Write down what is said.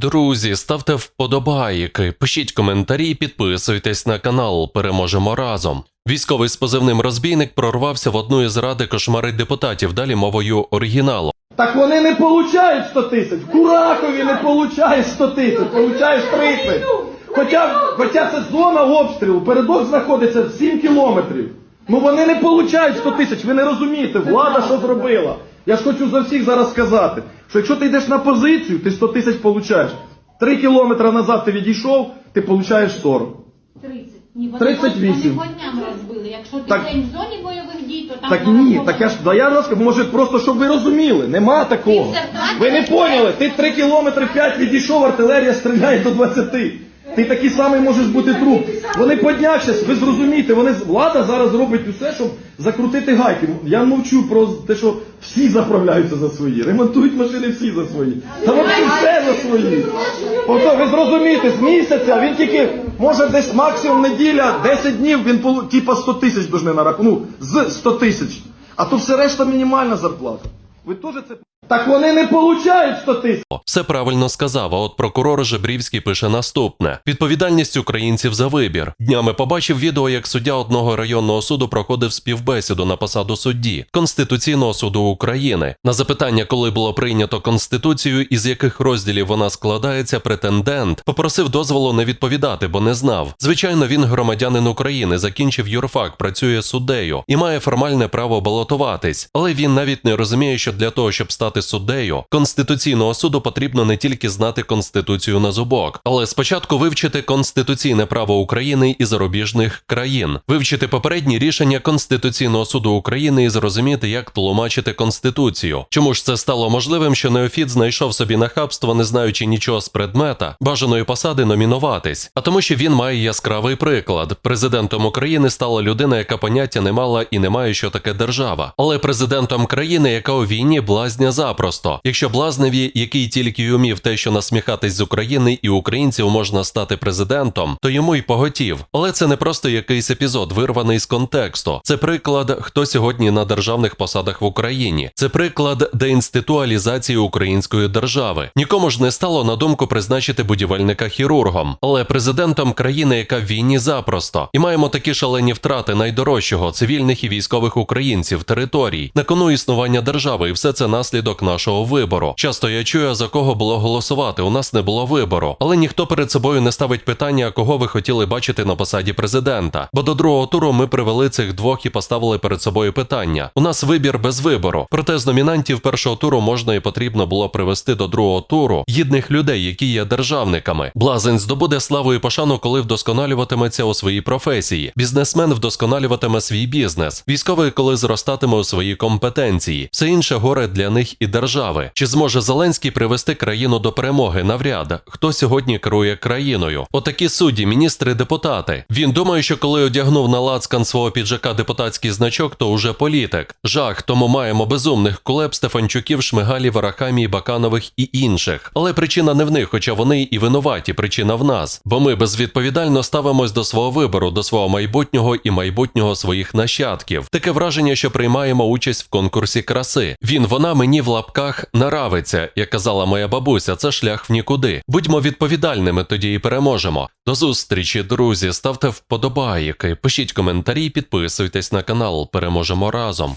Друзі, ставте вподобайки, пишіть коментарі, підписуйтесь на канал. Переможемо разом. Військовий з позивним розбійник прорвався в одну із ради кошмарить депутатів. Далі мовою оригіналу. Так вони не получають 100 тисяч. Куракові не получаєш 100 тисяч, получаєш 30. Хоча, хоча це зона обстрілу, передок знаходиться в 7 кілометрів. Ну вони не получають 100 тисяч, ви не розумієте, влада що зробила. Я ж хочу за всіх зараз сказати, що якщо ти йдеш на позицію, ти 100 тисяч получаєш. Три кілометри назад ти відійшов, ти получаєш 40. 30. Ні, вони 38. По дням розбили. Якщо ти Так- день в зоні бойових дій, то там Так нараховано- ні, так я ж да я розкажу, може просто щоб ви розуміли, нема такого. Ви не поняли, ти 3 кілометри 5 відійшов, артилерія стріляє до 20. Ти такий самий можеш бути труп. Вони по ви зрозумієте, вони влада зараз робить усе, щоб закрутити гайки. Я мовчу про те, що всі заправляються за свої, ремонтують машини всі за свої. Та вони все за свої. Тобто ви зрозумієте, з місяця він тільки може десь максимум неділя, 10 днів він типа 100 тисяч должны нарахувати. Ну, з 100 тисяч. А то все решта мінімальна зарплата. Ви теж це так вони не получають 100 тисяч. Все правильно сказав. А от прокурор Жебрівський пише наступне: відповідальність українців за вибір. Днями побачив відео, як суддя одного районного суду проходив співбесіду на посаду судді Конституційного суду України. На запитання, коли було прийнято конституцію і з яких розділів вона складається, претендент попросив дозволу не відповідати, бо не знав. Звичайно, він громадянин України, закінчив юрфак, працює суддею і має формальне право балотуватись. Але він навіть не розуміє, що для того, щоб стати суддею Конституційного суду, потрібно не тільки знати конституцію на зубок, але спочатку вивчити конституційне право України і зарубіжних країн, вивчити попередні рішення Конституційного суду України і зрозуміти, як тлумачити конституцію. Чому ж це стало можливим, що Неофіт знайшов собі нахабство, не знаючи нічого з предмета, бажаної посади номінуватись, а тому, що він має яскравий приклад. Президентом України стала людина, яка поняття не мала і не має, що таке держава, але президентом країни, яка у війні блазня запросто. Якщо блазневі, який тільки й умів те, що насміхатись з України і українців можна стати президентом, то йому й поготів. Але це не просто якийсь епізод, вирваний з контексту. Це приклад, хто сьогодні на державних посадах в Україні. Це приклад деінституалізації української держави. Нікому ж не стало на думку призначити будівельника хірургом, але президентом країни, яка в війні запросто, і маємо такі шалені втрати найдорожчого цивільних і військових українців, територій, на кону існування держави, і все це наслідок нашого вибору. Часто я чую, за кого було голосувати. У нас не було вибору, але ніхто перед собою не ставить питання, кого ви хотіли бачити на посаді президента. Бо до другого туру ми привели цих двох і поставили перед собою питання. У нас вибір без вибору. Проте з номінантів першого туру можна і потрібно було привести до другого туру гідних людей, які є державниками. Блазень здобуде славу і пошану, коли вдосконалюватиметься у своїй професії. Бізнесмен вдосконалюватиме свій бізнес. Військовий, коли зростатиме у своїй компетенції. Все інше горе для них і держави. Чи зможе Зеленський привести країну до перемоги? Навряд. Хто сьогодні керує країною? Отакі судді, міністри, депутати. Він думає, що коли одягнув на лацкан свого піджака депутатський значок, то уже політик. Жах, тому маємо безумних кулеб, Стефанчуків, Шмигалів, Арахамій, Баканових і інших. Але причина не в них, хоча вони і винуваті. Причина в нас. Бо ми безвідповідально ставимось до свого вибору, до свого майбутнього і майбутнього своїх нащадків. Таке враження, що приймаємо участь в конкурсі краси. Він, вона мені в лапках наравиться, як казала моя бабуся. Це шлях в нікуди. Будьмо відповідальними, тоді і переможемо. До зустрічі, друзі. Ставте вподобайки, пишіть коментарі, підписуйтесь на канал. Переможемо разом.